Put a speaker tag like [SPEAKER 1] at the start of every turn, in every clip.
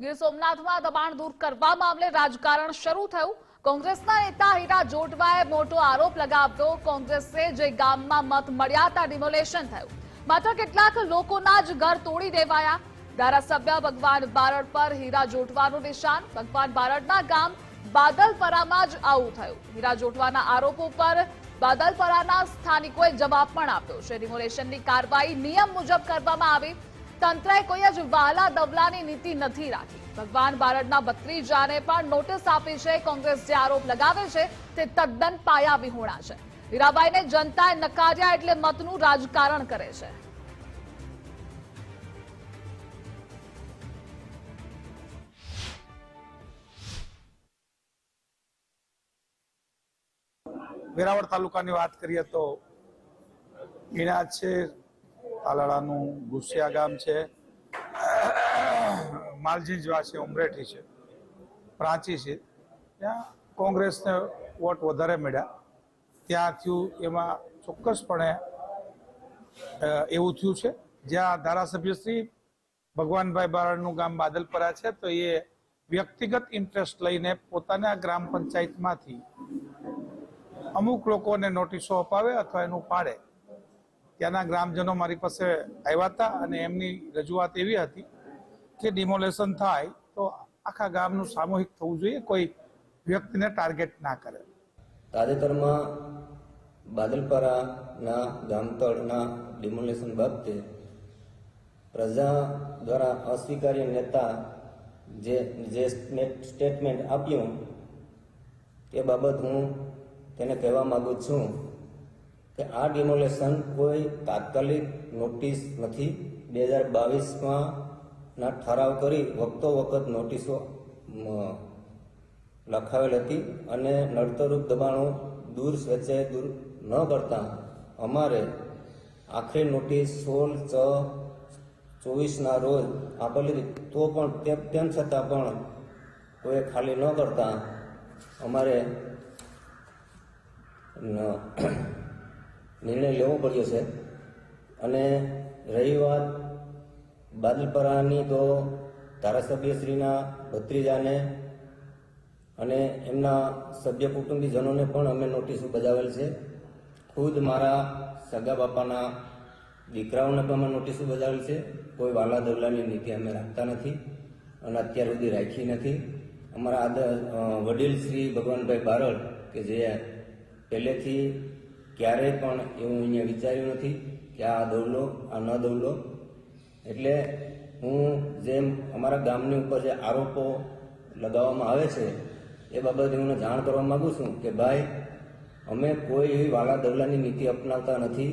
[SPEAKER 1] ગીર સોમનાથમાં દબાણ દૂર કરવા મામલે રાજકારણ શરૂ થયું. કોંગ્રેસના નેતા હીરા જોટવાએ મોટો આરોપ લગાવ્યો. કોંગ્રેસે જે ગામમાં મત મળ્યા ત્યાં ડિમોલેશન થયું. માત્ર કેટલાક લોકોના જ ઘર તોડી દેવાયા. ધારાસભ્ય ભગવાન બારડ પર હીરા જોટવાનું નિશાન. ભગવાન બારડના ગામ બાદલપરામાં જ આવું થયું. હીરા જોટવાના આરોપો પર બાદલપરાના સ્થાનિકોએ જવાબ પણ આપ્યો છે. ડિમોલેશનની કાર્યવાહી નિયમ મુજબ કરવામાં આવી. તંત્રએ કોઈ જ વાલા દવલાની નીતિ નથી રાખી. ભગવાન બારડના ભત્રીજાને પણ નોટિસ આપી છે, કોંગ્રેસ જે આરોપ લગાવે છે, તે તદ્દન પાયા વિહોણા છે. હીરાબાઈને જનતાએ નકાર્યા એટલે મતનું રાજકારણ કરે છે.
[SPEAKER 2] વેરાવળ તાલુકાની વાત કરીએ તો ઈણા છે તાલાળાનું ગુસિયા ગામ છે. માલજીંજવા છે ઉમરેઠી છે. પ્રાંચી છે. ત્યાં કોંગ્રેસને વોટ વધારે મળ્યા. ત્યાં થયું એમાં ચોક્કસપણે એવું થયું છે. જ્યાં ધારાસભ્ય શ્રી ભગવાનભાઈ બારડનું ગામ બાદલપરા છે, તો એ વ્યક્તિગત ઇન્ટરેસ્ટ લઈને પોતાના ગ્રામ પંચાયતમાંથી અમુક લોકોને નોટિસો અપાવે અથવા એનું પાડે. ત્યાંના ગ્રામજનો મારી પાસે આવ્યા હતા અને એમની રજૂઆત એવી હતી કે ડિમોલેશન થાય તો આખા ગામનું સામૂહિક થવું જોઈએ, કોઈ વ્યક્તિને ટાર્ગેટ ના કરે.
[SPEAKER 3] તાજેતરમાં બાદલપરાના ગામતળના ડિમોલેશન બાબતે પ્રજા દ્વારા અસ્વીકાર્ય નેતા જે જે સ્ટેટમેન્ટ- આપ્યું તે બાબત હું તેને કહેવા માગું છું કે આ ડિમોલેશન કોઈ તાત્કાલિક નોટિસ નથી. બે હજાર બાવીસમાં ઠરાવ કરી વખતો વખત નોટિસો લખાવેલ હતી અને નડતરરૂપ દબાણો દૂર સ્વેચ્છાએ દૂર ન કરતા અમારે આખરી નોટિસ સોળ છ ચોવીસના રોજ આપેલી તો પણ તેમ- છતાં પણ કોઈ ખાલી ન કરતા અમારે નિર્ણય લેવો પડ્યો છે. અને રહી વાત બાદલપરાની તો ધારાસભ્યશ્રીના ભત્રીજાને અને એમના સભ્ય કુટુંબીજનોને પણ અમે નોટિસ બજાવેલ છે. ખુદ મારા સગા બાપાના દીકરાઓને પણ અમે નોટિસો બજાવેલ છે. કોઈ વાલા દવલાની નીતિ અમે રાખતા નથી અને અત્યાર સુધી રાખી નથી. અમારા આદર વડીલ શ્રી ભગવાનભાઈ બારડ કે જે પહેલેથી ક્યારેય પણ એવું અહીંયા વિચાર્યું નથી કે આ દોડલો આ ન દવલો એટલે હું જેમ અમારા ગામની ઉપર જે આરોપો લગાવવામાં આવે છે, એ બાબતે હું જાણ કરવા માગું છું કે ભાઈ, અમે કોઈ એવી વાલા દવલાની નીતિ અપનાવતા નથી.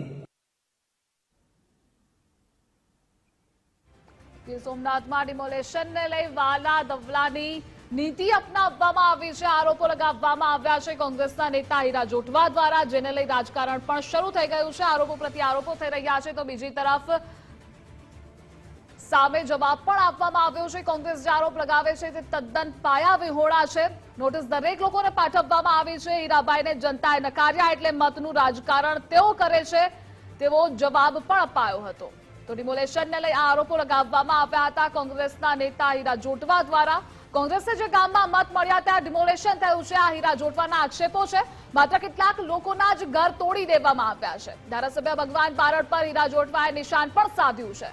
[SPEAKER 1] સોમનાથમાં ડિમોલેશનને લઈ વાલા દવલાની નીતિ અપનાવવામાં આવી છે, આરોપો લગાવવામાં આવ્યા છે. કોંગ્રેસના નેતા હીરા જોટવા દ્વારા, જેને લઈ રાજકારણ પણ શરૂ થઈ ગયું છે. આરોપો પ્રત્યે આરોપો થઈ રહ્યા છે. તો બીજી તરફ સામે જવાબ પણ આપવામાં આવ્યો છે. કોંગ્રેસ જે આરોપ લગાવે છે તે તદ્દન પાયા વિહોણા છે. નોટિસ દરેક લોકોને પાઠવવામાં આવી છે. હીરાબાઈને જનતાએ નકાર્યા એટલે મતનું રાજકારણ તેઓ કરે છે. તેવો જવાબ પણ અપાયો હતો. તો ડિમોલેશનને લઈ આ આરોપો લગાવવામાં આવ્યા હતા કોંગ્રેસના નેતા હીરા જોટવા દ્વારા. કોંગ્રેસે જે ગામમાં મત મળ્યા ત્યાં ડિમોલેશન થયું છે. આ હીરા જોટવાના આક્ષેપો છે. માત્ર કેટલાક લોકોના જ ઘર તોડી દેવામાં આવ્યા છે. ધારાસભ્ય ભગવાન બારડ પર હીરા જોટવાએ નિશાન પણ સાધ્યું છે.